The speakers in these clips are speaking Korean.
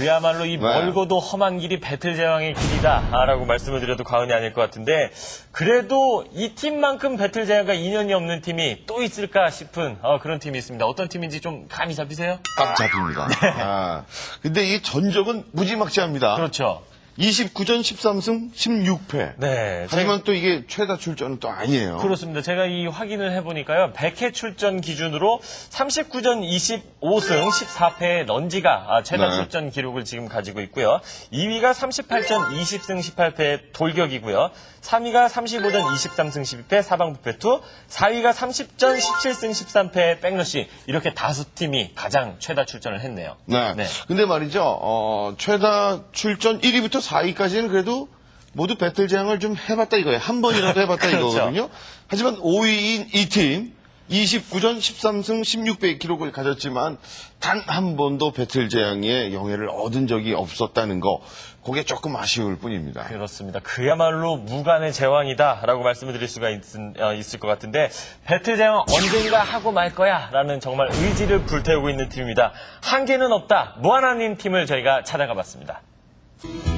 그야말로 이 네. 멀고도 험한 길이 배틀 제왕의 길이다라고 말씀을 드려도 과언이 아닐 것 같은데 그래도 이 팀만큼 배틀 제왕과 인연이 없는 팀이 또 있을까 싶은 어, 그런 팀이 있습니다. 어떤 팀인지 좀 감이 잡히세요? 딱 잡힙니다. 아, 근데 이 전적은 무지막지합니다. 그렇죠. 29전 13승 16패. 네. 하지만 또 이게 최다 출전은 또 아니에요. 그렇습니다. 제가 이 확인을 해보니까요. 100회 출전 기준으로 39전 25승 14패의 런지가 아, 최다 네. 출전 기록을 지금 가지고 있고요. 2위가 38전 20승 18패의 돌격이고요. 3위가 35전 23승 12패 사방부패2, 4위가 30전 17승 13패의 백러시 이렇게 다섯 팀이 가장 최다 출전을 했네요. 네. 네. 근데 말이죠, 어, 최다 출전 1위부터 4위까지는 그래도 모두 배틀 제왕을 좀 해봤다 이거예요. 한 번이라도 해봤다 그렇죠. 이거거든요. 하지만 5위인 이 팀, 29전 13승 16배의 기록을 가졌지만 단 한 번도 배틀 제왕의 영예를 얻은 적이 없었다는 거, 그게 조금 아쉬울 뿐입니다. 그렇습니다. 그야말로 무관의 제왕이다라고 말씀을 드릴 수가 있, 을것 같은데 배틀 제왕 언젠가 하고 말 거야라는 정말 의지를 불태우고 있는 팀입니다. 한계는 없다 무한한님 팀을 저희가 찾아가 봤습니다.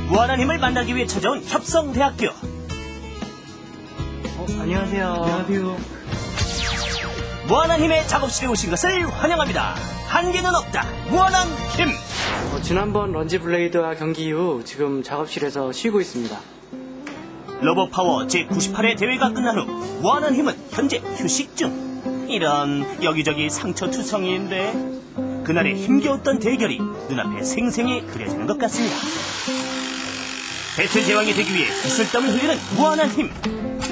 무한한 힘을 만나기 위해 찾아온 협성대학교. 안녕하세요. 안녕하세요. 무한한 힘의 작업실에 오신 것을 환영합니다. 한계는 없다. 무한한 힘. 어, 지난번 런지 블레이드와 경기 이후 지금 작업실에서 쉬고 있습니다. 로봇파워 제98회 대회가 끝난 후 무한한 힘은 현재 휴식 중. 이런 여기저기 상처투성이인데 그날의 힘겨웠던 대결이 눈앞에 생생히 그려지는 것 같습니다. 배틀 제왕이 되기 위해 기술땀을 흘리는 무한한 힘.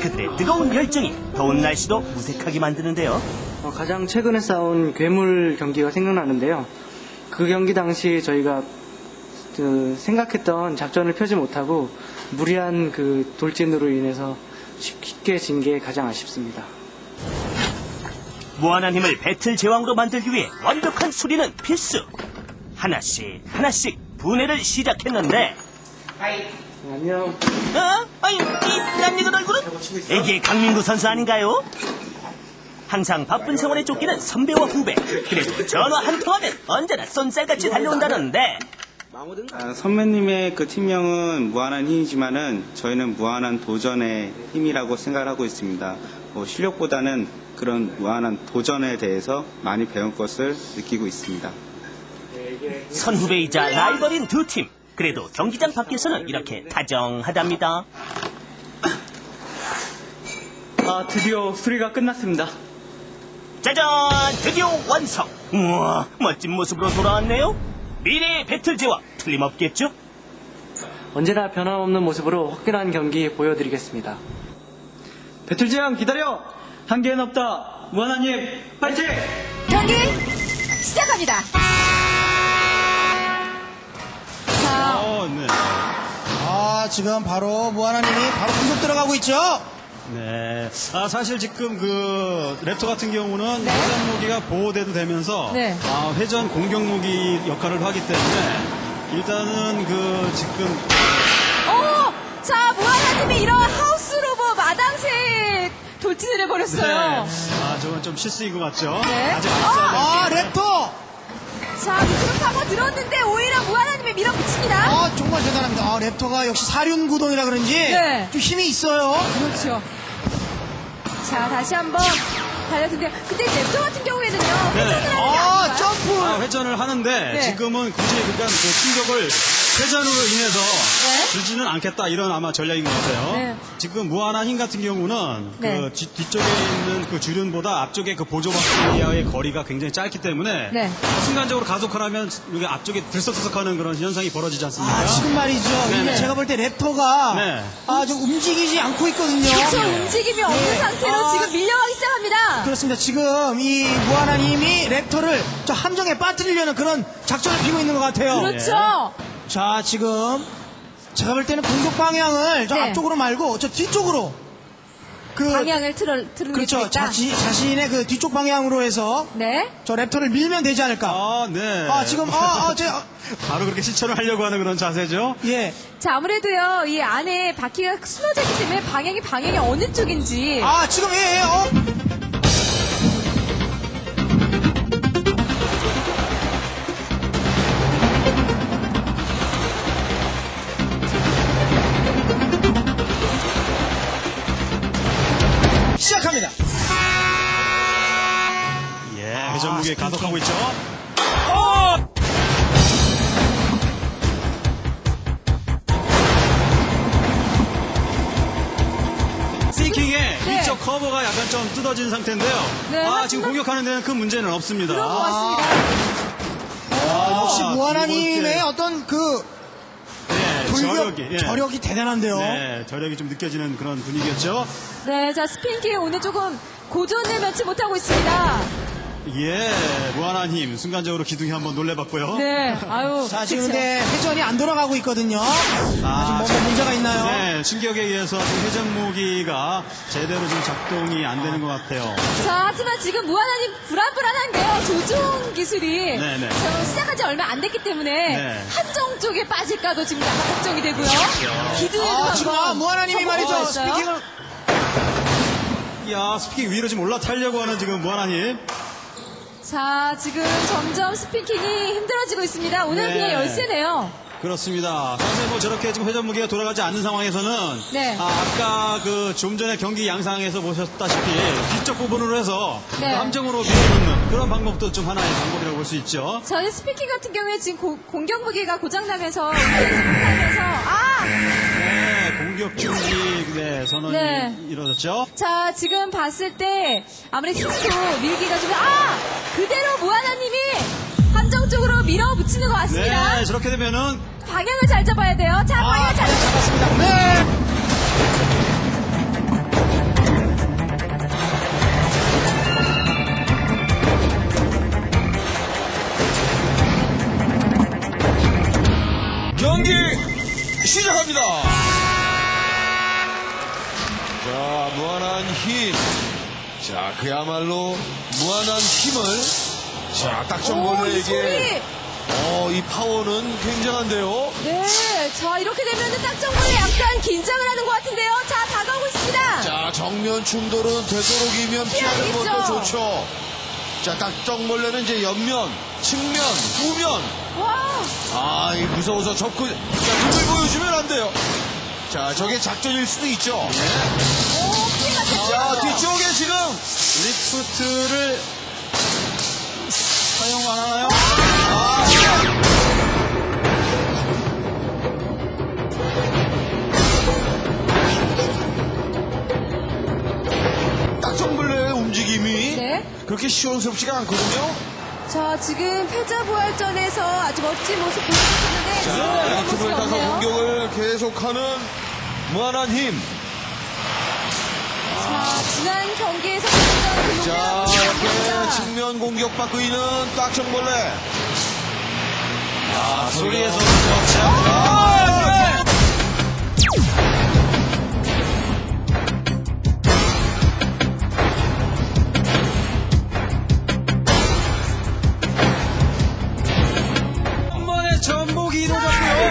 그때 뜨거운 열정이 더운 날씨도 무색하게 만드는데요. 어, 가장 최근에 싸운 괴물 경기가 생각나는데요. 그 경기 당시 저희가 그 생각했던 작전을 펴지 못하고 무리한 그 돌진으로 인해서 쉽게 진 게 가장 아쉽습니다. 무한한 힘을 배틀 제왕으로 만들기 위해 완벽한 수리는 필수. 하나씩 하나씩 분해를 시작했는데 안녕. 어? 아니 이 낯익은 얼굴은 애기의 강민구 선수 아닌가요? 항상 바쁜 생활에 쫓기는 선배와 후배 그래도 전화 한 통하면 언제나 쏜살같이 달려온다는데 아, 선배님의 그 팀명은 무한한 힘이지만은 저희는 무한한 도전의 힘이라고 생각하고 있습니다. 뭐 실력보다는 그런 무한한 도전에 대해서 많이 배운 것을 느끼고 있습니다. 선후배이자 라이벌인 두 팀 그래도 경기장 밖에서는 이렇게 다정하답니다 아 드디어 수리가 끝났습니다. 짜잔 드디어 완성 우와 멋진 모습으로 돌아왔네요 미래의 배틀 제왕 틀림없겠죠? 언제나 변함없는 모습으로 화끈한 경기 보여드리겠습니다. 배틀제왕 기다려! 한계는 없다! 무한한 힘! 파이팅! 경기 시작합니다. 자, 어, 네. 아, 지금 바로 무한하님이 바로 공격 들어가고 있죠? 네. 아, 사실 지금 그 랩터 같은 경우는 네. 회전 무기가 보호대도 되면서 네. 아, 회전 공격 무기 역할을 하기 때문에 일단은 그 지금 어, 자 무한한님이 이런 하우스 마당새 돌진을 네. 해버렸어요. 아, 저건 좀 실수인 것 같죠? 네. 아직 안 써야 아, 랩터! 자 밑으로 파고 들었는데 오히려 무한한님이 밀어붙입니다. 아, 정말 대단합니다. 아, 랩터가 역시 사륜구동이라 그런지 네. 좀 힘이 있어요. 그렇죠. 자 다시 한번 달려드는데 근데 랩터 같은 경우에는요 회전을 하는 게 아, 아닌가요? 점프! 아, 회전을 하는데 네. 지금은 굳이 그러니까 그 충격을 회전으로 인해서 네. 주지는 않겠다 이런 아마 전략인 것 같아요. 네. 지금 무한한 힘 같은 경우는 네. 그 뒤, 뒤쪽에 있는 그 주륜보다 앞쪽에 그 보조박스리아의 거리가 굉장히 짧기 때문에 네. 순간적으로 가속을 하면 여기 앞쪽에 들썩들썩하는 그런 현상이 벌어지지 않습니까? 아, 지금 말이죠. 네네. 제가 볼 때 랩터가 네. 아, 좀 움직이지 않고 있거든요. 그렇죠 움직임이 없는 네. 상태로 아. 지금 밀려가기 시작합니다. 그렇습니다. 지금 이 무한한 힘이 랩터를 저 함정에 빠뜨리려는 그런 작전을 피고 있는 것 같아요. 그렇죠. 자, 지금 제가 볼 때는 공격 방향을 저 네. 앞쪽으로 말고 저 뒤쪽으로 그 방향을 틀어 틀는 게 그렇죠. 있다. 자시, 자신의 그 뒤쪽 방향으로 해서 네. 저 랩터를 밀면 되지 않을까. 아, 네. 아, 지금, 아, 아, 제, 아, 바로 그렇게 실천을 하려고 하는 그런 자세죠. 예. 자 아무래도요 이 안에 바퀴가 숨어져 있기 때문에 방향이 방향이 어느 쪽인지 아, 지금, 예, 예, 어. 경기에 가속하고 있죠. 싱킹의 네. 위쪽 커버가 약간 좀 뜯어진 상태인데요. 네, 아, 지금 공격하는 데는 큰 문제는 없습니다. 그런 것 같습니다. 아, 역시 무하나님의 이번 어떤 그 때, 네, 돌격 저력이, 예. 저력이 대단한데요. 네, 저력이 좀 느껴지는 그런 분위기였죠. 네, 자, 스피킹 오늘 조금 고전을 면치 못하고 있습니다. 예, 무한한 힘 순간적으로 기둥이 한번 놀래봤고요. 네, 아유. 자, 지금 그쵸. 근데 회전이 안 돌아가고 있거든요. 아, 지금 뭔가 문제가 있나요? 네, 충격에 의해서 지금 회전무기가 제대로 좀 작동이 안 되는 것 같아요. 자, 하지만 지금 무한하님 불안불안한데요. 조종 기술이 네네. 저 시작한 지 얼마 안 됐기 때문에 네. 한정 쪽에 빠질까도 지금 약간 걱정이 되고요. 기둥에도 아, 지금 아, 무하나님이 말이죠. 스피킹을 야, 스피킹 위로 지금 올라타려고 하는 지금 무한한 힘. 자, 지금 점점 스피킹이 힘들어지고 있습니다. 오늘 네. 그냥 열세네요. 그렇습니다. 사실 뭐 저렇게 지금 회전무기가 돌아가지 않는 상황에서는 네. 아, 아까 그 좀 전에 경기 양상에서 보셨다시피 뒤쪽 부분으로 해서 네. 그 함정으로 밀어넣는 그런 방법도 좀 하나의 방법이라고 볼 수 있죠. 저희 스피킹 같은 경우에 지금 고- 공격 무기가 고장나면서 운전하면서 아! 네, 공격 중지 네, 선언이 네. 이루어졌죠. 자, 지금 봤을 때 아무리 스스로 밀기가 좀 아! 그대로 무하나님이 함정 쪽으로 밀어붙이는 것 같습니다. 네, 저렇게 되면은 방향을 잘 잡아야 돼요. 자, 방향 잘. 잡았습니다. 네. 경기 시작합니다. 자, 그야말로 무한한 힘을 자, 딱정벌레에게. 어, 이 파워는 굉장한데요. 네, 자 이렇게 되면은 딱정벌레 약간 긴장을 하는 것 같은데요. 자 다가오고 있습니다. 자, 정면 충돌은 되도록이면 피하는 피하겠죠. 것도 좋죠. 자, 딱정벌레는 이제 옆면, 측면, 후면. 와, 아, 이 무서워서 접근. 자, 등을 보여주면 안 돼요. 자, 저게 작전일 수도 있죠. 오 피해가 자. 뒤쪽에 지금 리프트를 사용 안 하나요? 딱정벌레의 움직임이 네. 그렇게 시원스럽지가 않거든요. 자 지금 패자 부활전에서 아주 멋진 모습 보여주셨는데 자, 틈을 타서 없네요. 공격을 계속하는 무한한 힘. 자 지난 경기에서 자, 이렇게 기억합니다. 측면 공격받고 있는 딱정벌레. 아, 소리에서 아, 한 번에 전복이 이루어졌고요.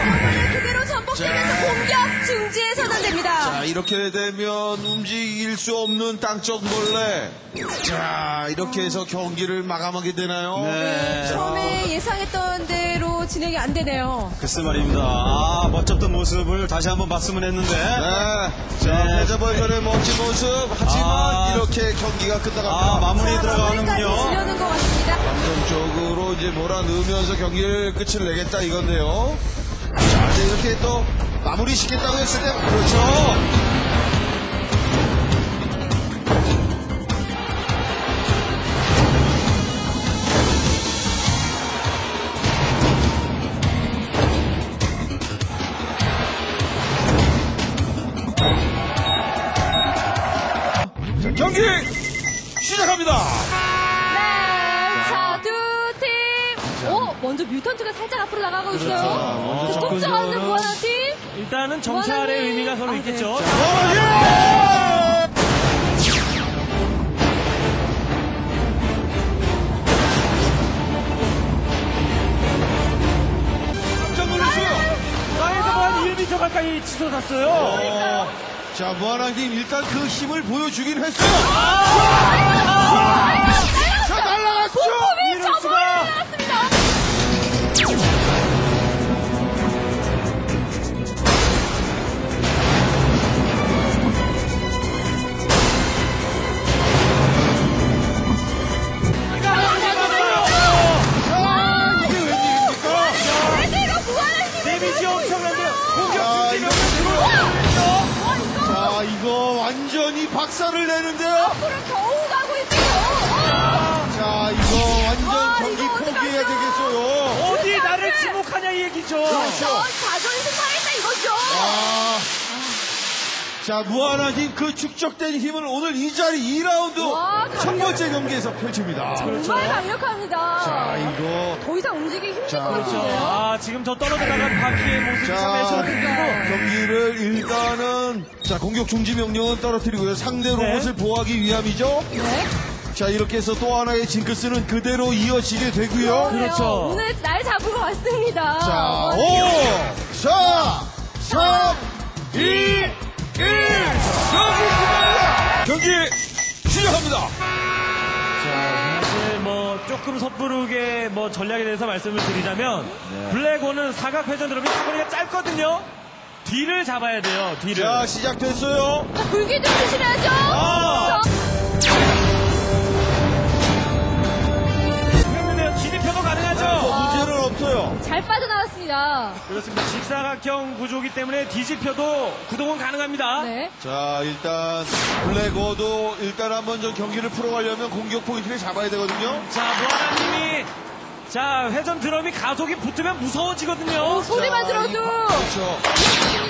그대로 전복되면서 공격 선언 됩니다. 자, 이렇게 되면 움직일 수 없는 땅정벌레. 자, 이렇게 해서 경기를 마감하게 되나요? 네. 처음에 예상했던 대로 진행이 안 되네요. 글쎄 말입니다. 아, 멋졌던 모습을 다시 한번 봤으면 했는데. 네. 자, 네. 패자벌전의 멋진 모습. 하지만 아. 이렇게 경기가 끝나갑니다. 아, 마무리 자, 들어가는군요. 지려는 것 같습니다. 감정적으로 이제 몰아넣으면서 경기를 끝을 내겠다 이건데요. 자, 이제 이렇게 또 마무리 시켰다고 했을 때, 그렇죠. 자, 경기 시작합니다. 네, 자, 두 팀. 오, 먼저 뮤턴트가 살짝 앞으로 나가고 있어요. 그 꼼짝 없는 무한한 팀. 일단은 정찰의 의미가 서로 아, 네. 있겠죠. 깜짝 놀랐어요. 땅에서 한 1m 가까이 치솟았어요. 어, 자, 무한한팀 일단 그 힘을 보여주긴 했어요. 자, 박살을 내는데요. 앞으로 겨우 가고 있어요. 자, 이거 완전 아, 경기 이거 포기해야? 되겠어요. 어디 나를 지목하냐 이 얘기죠. 어, 자존심 상했다 이거죠. 아. 자, 무한하님 그 축적된 힘을 오늘 이 자리 2라운드 와, 첫 번째 경기에서 펼칩니다. 정말 강력합니다. 자, 이거. 더 이상 움직이기 힘들 자, 것 같은데요. 아, 지금 저 떨어져 나간 바퀴의 모습이 참 자, 애처롭고 경기를 일단은, 자, 공격 중지 명령은 떨어뜨리고요. 상대 로봇을 보호하기 위함이죠. 네. 자, 이렇게 해서 또 하나의 징크스는 그대로 이어지게 되고요. 그렇죠. 오늘 날 잡으러 왔습니다. 자, 와, 조금 섣부르게 뭐 전략에 대해서 말씀을 드리자면 블랙호는 사각 회전 드럼이 사거리가 짧거든요. 뒤를 잡아야 돼요. 뒤를. 자, 시작됐어요. 자, 불기 좀 조심해야죠. 아. 빠져나왔습니다. 그렇습니다. 직사각형 구조기 때문에 뒤집혀도 구동은 가능합니다. 네. 자, 일단 블랙워도 일단 한번 좀 경기를 풀어가려면 공격 포인트를 잡아야 되거든요. 자, 무하나님이 자 회전 드럼이 가속이 붙으면 무서워지거든요. 어, 소리만 자, 들어도 이- 그렇죠.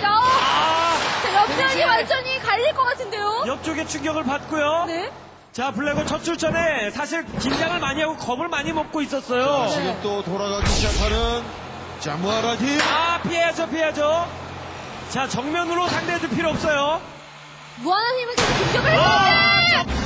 아, 자, 옆면이 완전히 갈릴 것 같은데요. 옆쪽에 충격을 받고요. 네. 자, 블랙홀 첫 출전에 사실 긴장을 많이 하고 겁을 많이 먹고 있었어요. 네. 지금 또 돌아가기 시작하는 자, 무하라팀. 아, 피해야죠, 피해야죠. 자, 정면으로 상대해줄 필요 없어요. 무한한 힘을 계속 공격을 했는데!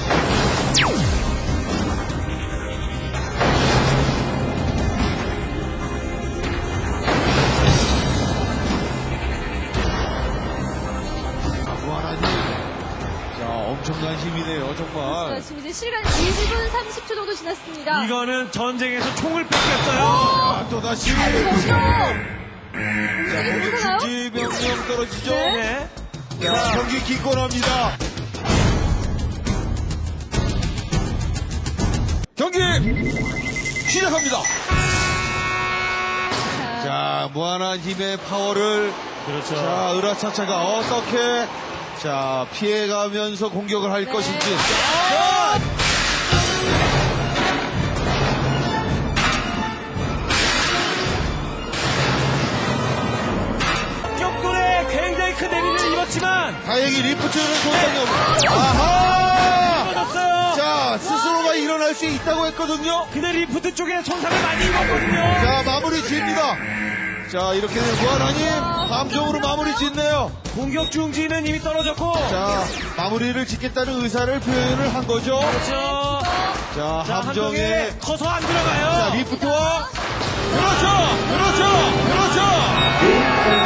엄청난 힘이네요, 자, 정말. 지금 이제 시간 1분 30초 정도 지났습니다. 이거는 전쟁에서 총을 뺏겼어요. 아, 또 다시. 이거죠? 자, 이게 공격 누구나요? 중지 명령 떨어지죠. 네. 자, 경기 기권합니다. 경기 시작합니다. 자, 무한한 힘의 파워를 그렇죠. 자, 으라차차가 어떻게 자, 피해가면서 공격을 할 네. 것인지. 격돌에 굉장히 큰 데미지를 입었지만 다행히 리프트는 손상이 없 아하! 떨어졌어요. 자, 스스로가 일어날 수 있다고 했거든요. 근데 리프트 쪽에 손상을 많이 입었거든요. 자, 마무리 짓니다. 자, 이렇게 되면 무한하님 함정으로 마무리 짓네요. 공격 중지는 이미 떨어졌고. 자, 마무리를 짓겠다는 의사를 표현을 한 거죠. 그렇죠. 자, 자, 함정에 함정에 커서 안 들어가요. 자, 리프트와 그렇죠, 그렇죠, 그렇죠.